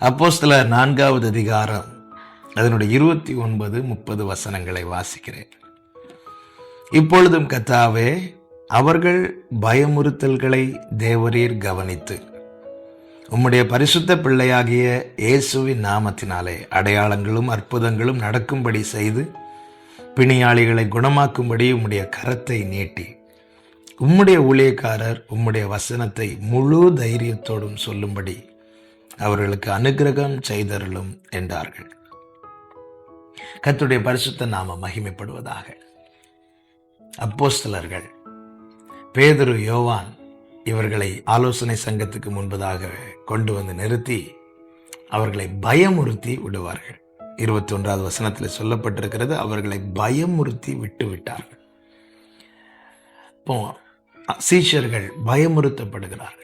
அப்போஸ்தல நான்காவது அதிகாரம் அதனுடைய இருபத்தி ஒன்பது முப்பது வசனங்களை வாசிக்கிறேன். இப்பொழுதும் கத்தாவே அவர்கள் பயமுறுத்தல்களை தேவரீர் கவனித்து உம்முடைய பரிசுத்த பிள்ளையாகிய இயேசுவின் நாமத்தினாலே அடையாளங்களும் அற்புதங்களும் நடக்கும்படி செய்து பிணியாளிகளை குணமாக்கும்படி உம்முடைய கரத்தை நீட்டி உம்முடைய ஊழியக்காரர் உம்முடைய வசனத்தை முழு தைரியத்தோடும் சொல்லும்படி அவர்களுக்கு அனுக்கிரகம் செய்தருளும் என்றார்கள். கத்துடைய பரிசுத்த நாம மகிமைப்படுவதாக. அப்போஸ்தலர்கள் பேதுரு யோவான் இவர்களை ஆலோசனை சங்கத்துக்கு முன்பதாக கொண்டு வந்து நிறுத்தி அவர்களை பயமுறுத்தி விடுவார்கள். இருபத்தி ஒன்றாவது வசனத்தில் சொல்லப்பட்டிருக்கிறது அவர்களை பயமுறுத்தி விட்டு விட்டார்கள். இப்போ சீஷர்கள் பயமுறுத்தப்படுகிறார்கள்.